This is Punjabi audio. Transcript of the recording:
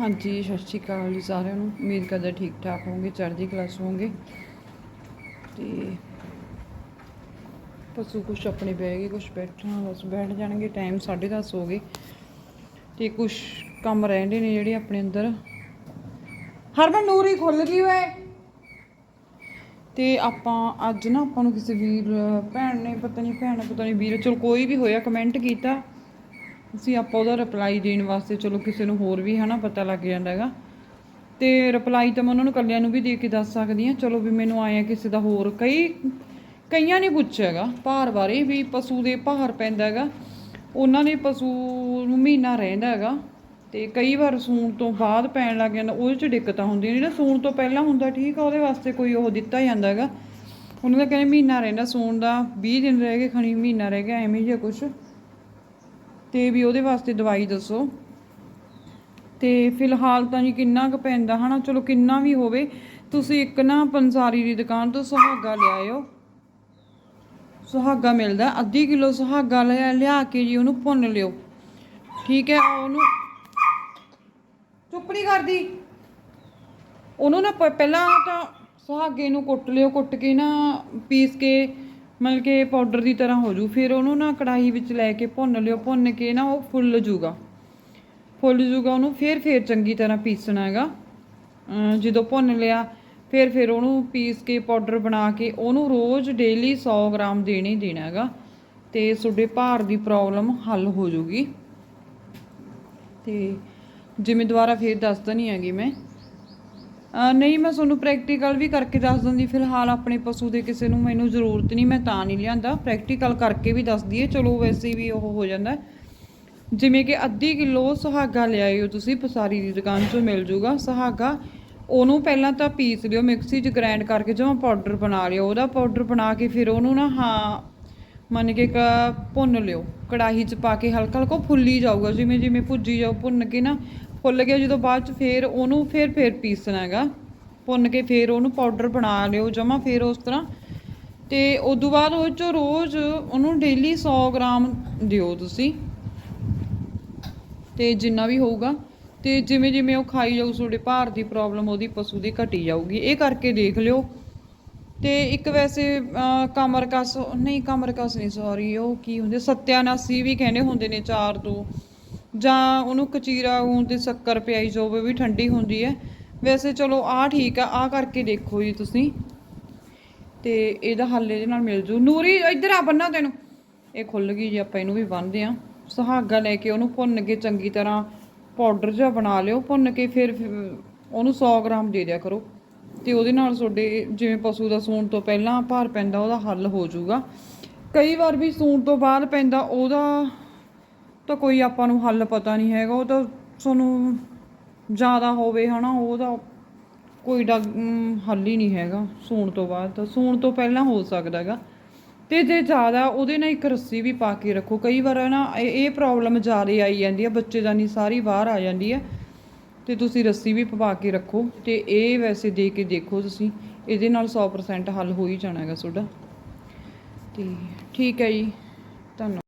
ਹਾਂਜੀ, ਸਤਿ ਸ਼੍ਰੀ ਅਕਾਲ ਜੀ ਸਾਰਿਆਂ ਨੂੰ। ਉਮੀਦ ਕਰਦਾ ਠੀਕ ਠਾਕ ਹੋਵੋਗੇ, ਚੜ੍ਹਦੀ ਕਲਾਸ 'ਚ ਹੋਵੋਗੇ। ਤੇ ਪਸ਼ੂ ਕੁਛ ਆਪਣੇ ਬਹਿ ਗਏ, ਕੁਛ ਬੈਠਣਾ ਬਸ ਬੈਠ ਜਾਣਗੇ ਟਾਈਮ 10:30 ਹੋ ਗਏ। ਤੇ ਕੁਛ ਕੰਮ ਰਹਿੰਦੇ ਨੇ ਜਿਹੜੇ ਆਪਣੇ ਅੰਦਰ। ਹਰਮਨ, ਨੂਰੀ ਖੁੱਲ ਗਈ ਓਏ। ਤੇ ਆਪਾਂ ਅੱਜ ਨਾ ਆਪਾਂ ਨੂੰ ਕਿਸੇ ਵੀਰ ਭੈਣ ਨੇ, ਪਤਾ ਨਹੀਂ ਭੈਣ, ਪਤਾ ਨਹੀਂ ਵੀਰ, ਚਲ ਕੋਈ ਵੀ ਹੋਇਆ ਕਮੈਂਟ ਕੀਤਾ। ਅਸੀਂ ਆਪਾਂ ਉਹਦਾ ਰਿਪਲਾਈ ਦੇਣ ਵਾਸਤੇ ਚਲੋ ਕਿਸੇ ਨੂੰ ਹੋਰ ਵੀ ਹਨਾ ਪਤਾ ਲੱਗ ਜਾਂਦਾ ਹੈਗਾ। ਤੇ ਰਿਪਲਾਈ ਤਾਂ ਮੈਂ ਉਹਨਾਂ ਨੂੰ ਕੱਲਿਆਂ ਨੂੰ ਵੀ ਦੇ ਕੇ ਦੱਸ ਸਕਦੀ ਹਾਂ। ਚਲੋ ਵੀ ਮੈਨੂੰ ਆਇਆ ਕਿਸੇ ਦਾ ਹੋਰ, ਕਈ, ਕਈਆਂ ਨੇ ਪੁੱਛਿਆ ਹੈਗਾ, ਭਾਰ ਬਾਰੇ ਵੀ ਪਸ਼ੂ ਦੇ ਭਾਰ ਪੈਂਦਾ ਹੈਗਾ। ਉਹਨਾਂ ਦੇ ਪਸ਼ੂ ਨੂੰ ਮਹੀਨਾ ਰਹਿੰਦਾ ਹੈਗਾ ਤੇ ਕਈ ਵਾਰ ਸੂਣ ਤੋਂ ਬਾਅਦ ਪੈਣ ਲੱਗ ਜਾਂਦਾ, ਉਹਦੇ ਚ ਦਿੱਕਤਾਂ ਹੁੰਦੀਆਂ ਜਿਹੜਾ ਸੂਣ ਤੋਂ ਪਹਿਲਾਂ ਹੁੰਦਾ ਠੀਕ ਆ, ਉਹਦੇ ਵਾਸਤੇ ਕੋਈ ਉਹ ਦਿੱਤਾ ਜਾਂਦਾ ਹੈਗਾ। ਉਹਨਾਂ ਦਾ ਕਹਿੰਦੇ ਮਹੀਨਾ ਰਹਿੰਦਾ ਸੂਣ ਦਾ 20 ਦਿਨ ਰਹਿ ਗਏ, ਖਣੀ ਮਹੀਨਾ ਰਹਿ ਗਿਆ, ਐਵੇਂ ਜਿਹਾ ਕੁਛ। ਤੇ ਵੀ ਉਹਦੇ ਵਾਸਤੇ ਦਵਾਈ ਦੱਸੋ। ਤੇ ਫਿਲਹਾਲ ਤਾਂ ਜੀ ਕਿੰਨਾ ਕੁ ਪੈਂਦਾ, ਹਨਾ? ਚਲੋ ਕਿੰਨਾ ਵੀ ਹੋਵੇ, ਤੁਸੀਂ ਇੱਕ ਨਾ ਪੰਸਾਰੀ ਦੀ ਦੁਕਾਨ ਤੋਂ ਸੁਹਾਗਾ ਲਿਆਇਓ। ਸੁਹਾਗਾ ਮਿਲਦਾ, ਅੱਧੀ ਕਿਲੋ ਸੁਹਾਗਾ ਲਿਆ ਲਿਆ ਕੇ ਜੀ ਉਹਨੂੰ ਭੁੰਨ ਲਿਓ। ਠੀਕ ਹੈ, ਉਹਨੂੰ ਚੁੱਪ ਨਹੀਂ ਕਰਦੀ। ਉਹਨੂੰ ਨਾ ਪਹਿਲਾਂ ਤਾਂ ਸੁਹਾਗੇ ਨੂੰ ਕੁੱਟ ਲਿਓ, ਕੁੱਟ ਕੇ ਨਾ ਪੀਸ ਕੇ ਮਤਲਬ ਕਿ ਪਾਊਡਰ ਦੀ ਤਰ੍ਹਾਂ ਹੋ ਜੂ। ਫਿਰ ਉਹਨੂੰ ਨਾ ਕੜਾਹੀ ਵਿੱਚ ਲੈ ਕੇ ਭੁੰਨ ਲਿਓ, ਭੁੰਨ ਕੇ ਨਾ ਉਹ ਫੁੱਲ ਜੂਗਾ। ਫੁੱਲ ਜੂਗਾ ਉਹਨੂੰ, ਫਿਰ ਫਿਰ ਚੰਗੀ ਤਰ੍ਹਾਂ ਪੀਸਣਾ ਹੈਗਾ। ਜਦੋਂ ਭੁੰਨ ਲਿਆ, ਫਿਰ ਫਿਰ ਉਹਨੂੰ ਪੀਸ ਕੇ ਪਾਊਡਰ ਬਣਾ ਕੇ ਉਹਨੂੰ ਰੋਜ਼ ਡੇਲੀ 100 ਗ੍ਰਾਮ ਦੇਣਾ ਦੇਣਾ ਹੈਗਾ। ਤੇ ਤੁਹਾਡੇ ਭਾਰ ਦੀ ਪ੍ਰੋਬਲਮ ਹੱਲ ਹੋ ਜੂਗੀ। ਤੇ ਜਿਵੇਂ ਦੁਬਾਰਾ ਫੇਰ ਦੱਸ ਤਾਂ ਹੈਗੀ ਮੈਂ। ਨਹੀਂ, ਮੈਂ ਤੁਹਾਨੂੰ ਪ੍ਰੈਕਟੀਕਲ ਵੀ ਕਰਕੇ ਦੱਸ ਦਿੰਦੀ। ਫਿਲਹਾਲ ਆਪਣੇ ਪਸ਼ੂ ਦੇ ਕਿਸੇ ਨੂੰ ਮੈਨੂੰ ਜ਼ਰੂਰਤ ਨਹੀਂ, ਮੈਂ ਤਾਂ ਨਹੀਂ ਲਿਆਂਦਾ। ਪ੍ਰੈਕਟੀਕਲ ਕਰਕੇ ਵੀ ਦੱਸ ਦਈਏ ਚਲੋ, ਵੈਸੇ ਵੀ ਉਹ ਹੋ ਜਾਂਦਾ ਜਿਵੇਂ ਕਿ ਅੱਧੀ ਕਿਲੋ ਸੁਹਾਗਾ ਲਿਆਇਓ ਤੁਸੀਂ, ਪਸਾਰੀ ਦੀ ਦੁਕਾਨ ਤੋਂ ਮਿਲ ਜੂਗਾ ਸੁਹਾਗਾ। ਉਹਨੂੰ ਪਹਿਲਾਂ ਤਾਂ ਪੀਸ ਲਿਓ ਮਿਕਸੀ 'ਚ ਗ੍ਰਾਈਂਡ ਕਰਕੇ ਜਦੋਂ ਪਾਊਡਰ ਬਣਾ ਲਿਓ। ਉਹਦਾ ਪਾਊਡਰ ਬਣਾ ਕੇ ਫਿਰ ਉਹਨੂੰ ਨਾ, ਹਾਂ, ਮੰਨ ਕੇ ਕ ਭੁੰਨ ਲਿਓ। ਕੜਾਹੀ 'ਚ ਪਾ ਕੇ ਹਲਕਾ ਹਲਕਾ ਫੁੱਲੀ ਜਾਊਗਾ। ਜਿਵੇਂ ਜਿਵੇਂ ਭੁੱਜੀ ਜਾਓ ਭੁੰਨ ਕੇ ਨਾ ਫੁੱਲ ਗਿਆ ਜਦੋਂ ਬਾਅਦ 'ਚ ਫਿਰ ਉਹਨੂੰ ਫਿਰ ਫਿਰ ਪੀਸਣਾ ਹੈਗਾ। ਭੁੰਨ ਕੇ ਫਿਰ ਉਹਨੂੰ ਪਾਊਡਰ ਬਣਾ ਲਿਓ ਜਮਾ ਫਿਰ ਉਸ ਤਰ੍ਹਾਂ। ਤੇ ਉਦੋਂ ਬਾਅਦ ਉਹ 'ਚ ਰੋਜ਼ ਉਹਨੂੰ ਡੇਲੀ 100 ਗ੍ਰਾਮ ਦਿਓ ਤੁਸੀਂ। ਤੇ ਜਿੰਨਾ ਵੀ ਹੋਊਗਾ। ਤੇ ਜਿਵੇਂ ਜਿਵੇਂ ਉਹ ਖਾਈ ਜਾਊ ਤੁਹਾਡੇ ਭਾਰ ਦੀ ਪ੍ਰੋਬਲਮ ਉਹਦੀ ਪਸ਼ੂ ਦੀ ਘਟੀ ਜਾਊਗੀ। ਇਹ ਕਰਕੇ ਦੇਖ ਲਿਓ। ਤੇ ਇੱਕ ਵੈਸੇ ਅਹ, ਕਮਰ ਕਸ ਨਹੀਂ ਕਮਰ ਕਸ ਨਹੀਂ ਸੌਰੀ ਉਹ ਕੀ ਹੁੰਦੇ ਸਤਿਆਨਾਸੀ ਵੀ ਕਹਿੰਦੇ ਹੁੰਦੇ ਨੇ ਚਾਰ ਤੋਂ ਜਾਂ ਉਹਨੂੰ ਕਚੀਰਾ ਹੂੰ ਤੇ ਸ਼ੱਕਰ ਪਿਆਈ ਜਾਵੇ ਵੀ ਠੰਡੀ ਹੁੰਦੀ ਹੈ। ਵੈਸੇ ਚਲੋ ਆਹ ਠੀਕ ਆ, ਆਹ ਕਰਕੇ ਦੇਖੋ ਜੀ ਤੁਸੀਂ। ਤੇ ਇਹਦਾ ਹੱਲ ਇਹਦੇ ਨਾਲ ਮਿਲ ਜੂ। ਨੂਰੀ, ਇੱਧਰ ਆ ਬੰਨਾ ਤੈਨੂੰ। ਇਹ ਖੁੱਲ ਗਈ ਜੀ, ਆਪਾਂ ਇਹਨੂੰ ਵੀ ਬੰਨਦੇ ਆ ਸੁਹਾਗਾ ਲੈ ਕੇ ਉਹਨੂੰ ਭੁੰਨ ਕੇ ਚੰਗੀ ਤਰ੍ਹਾਂ ਪਾਊਡਰ ਜਿਹਾ ਬਣਾ ਲਿਓ, ਭੁੰਨ ਕੇ ਫਿਰ ਫਿਰ ਉਹਨੂੰ 100 ਗ੍ਰਾਮ ਦੇ ਦਿਆ ਕਰੋ। ਤੇ ਉਹਦੇ ਨਾਲ ਤੁਹਾਡੇ ਜਿਵੇਂ ਪਸ਼ੂ ਦਾ ਸੂਣ ਤੋਂ ਪਹਿਲਾਂ ਭਾਰ ਪੈਂਦਾ, ਉਹਦਾ ਹੱਲ ਹੋ ਜਾਊਗਾ ਕਈ ਵਾਰ ਵੀ ਸੂਣ ਤੋਂ ਬਾਅਦ ਪੈਂਦਾ, ਉਹਦਾ ਤਾਂ ਕੋਈ ਆਪਾਂ ਨੂੰ ਹੱਲ ਪਤਾ ਨਹੀਂ ਹੈਗਾ, ਉਹ ਤਾਂ ਤੁਹਾਨੂੰ ਜ਼ਿਆਦਾ ਹੋਵੇ ਹਨਾ ਉਹਦਾ ਕੋਈ ਡਗ ਹੱਲ ਹੀ ਨਹੀਂ ਹੈਗਾ ਸੂਣ ਤੋਂ ਬਾਅਦ, ਤਾਂ ਸੂਣ ਤੋਂ ਪਹਿਲਾਂ ਹੋ ਸਕਦਾ ਹੈਗਾ। ਤੇ ਜੇ ਜ਼ਿਆਦਾ ਉਹਦੇ ਨਾਲ ਇੱਕ ਰੱਸੀ ਵੀ ਪਾ ਕੇ ਰੱਖੋ, ਕਈ ਵਾਰ ਨਾ ਇਹ ਇਹ ਪ੍ਰੋਬਲਮ ਜ਼ਿਆਦਾ ਆਈ ਜਾਂਦੀ ਹੈ ਬੱਚੇਦਾਨੀ ਸਾਰੀ ਬਾਹਰ ਆ ਜਾਂਦੀ ਹੈ। ਤੇ ਤੁਸੀਂ ਰੱਸੀ ਵੀ ਪਵਾ ਕੇ ਰੱਖੋ, ਤੇ ਇਹ ਵੈਸੇ ਦੇ ਕੇ ਦੇਖੋ ਤੁਸੀਂ, ਇਹਦੇ ਨਾਲ 100% ਹੱਲ ਹੋ ਹੀ ਜਾਣਾ ਹੈਗਾ ਤੁਹਾਡਾ। ਤੇ ਠੀਕ ਹੈ ਜੀ, ਧੰਨਵਾਦ।